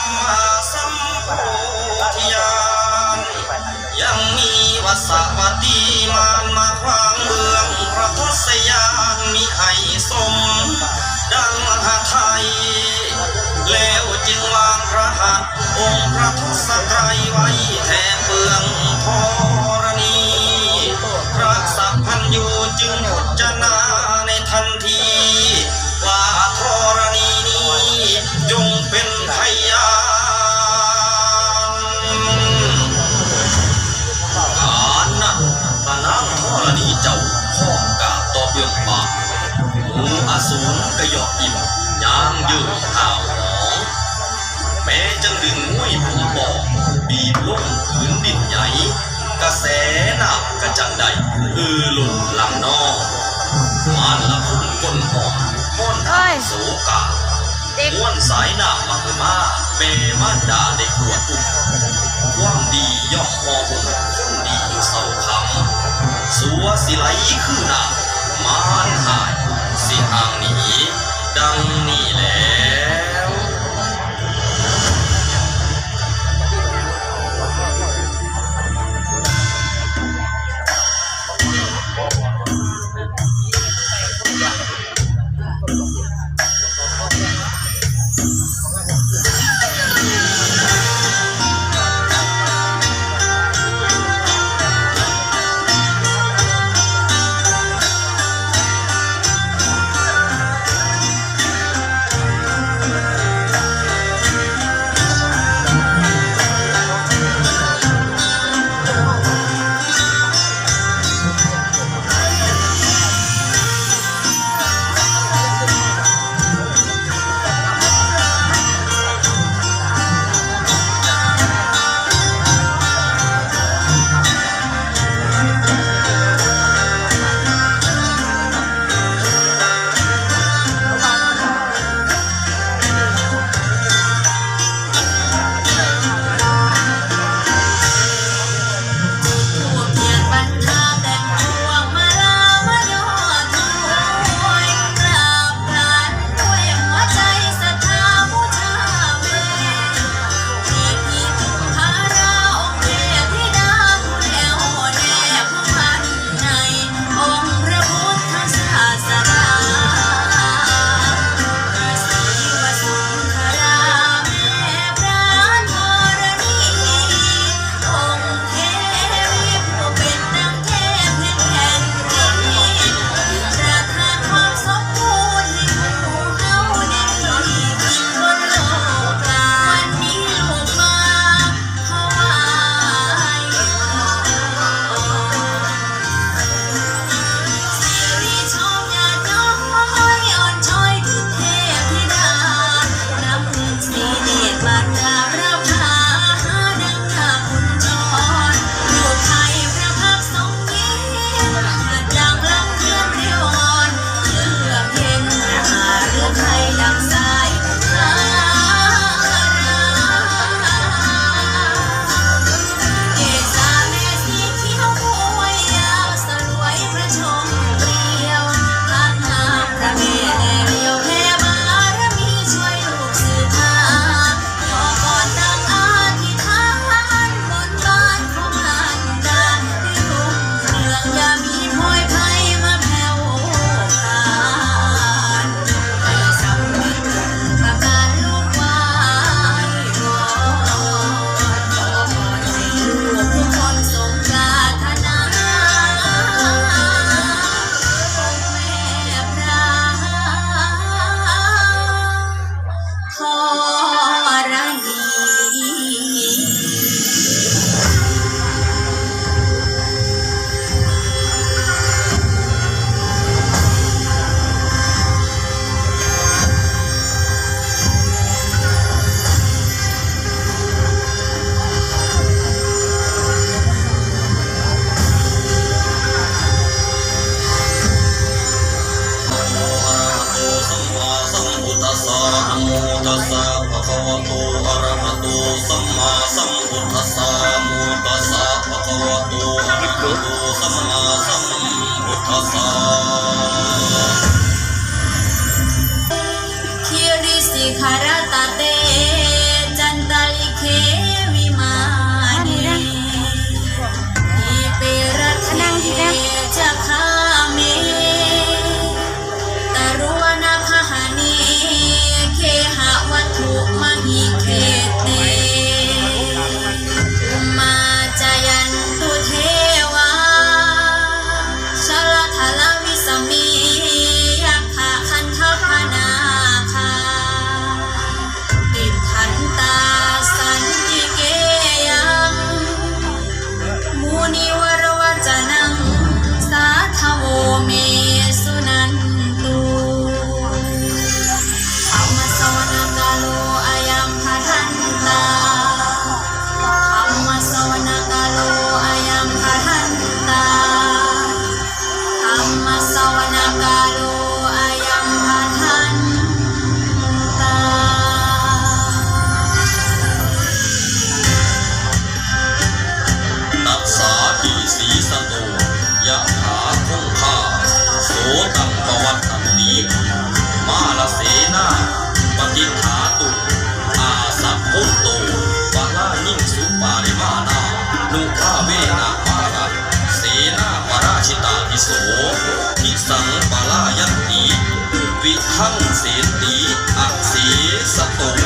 มมาสัมโพธิญาณยังมีวัสวดีมานมาครางเมืองพระทศยานมิให้สม ดังหาไทย แล้วจึงวางพระหัตถ์องค์พระทศไตรไว้แทนเมืองธรณี มูกระยอกอิ่มยางยืดห่าวหองแม้จะดึงมุ้ยผมบอกบีบลงพื้นดินใหญ่กระแสน้ำกระจังใดอือหลุนลำนอกมานละพุ่งก้นหอมพ้นอ้ยโสกาเด็กม้วนสายหน้ำมาคือมาเมมานดาได้ขวดอุ้มความดีย่อมพอบุญคนดีอยู่เศร้าคำสัวสิไหลคือน้ำมานหาย สิห่างหนี อะตัสสะภะควะโตอระหะโตสัมมาสัมพุทธัสสะโมตัสสะภะควะโตอระหะโตสัมมาสัมพุทธัสสะ ลูกาเวนาภาระเสนาปราชิตาพิโสพิสังปาลายันตีวิทังเสนตีอักเสสตุ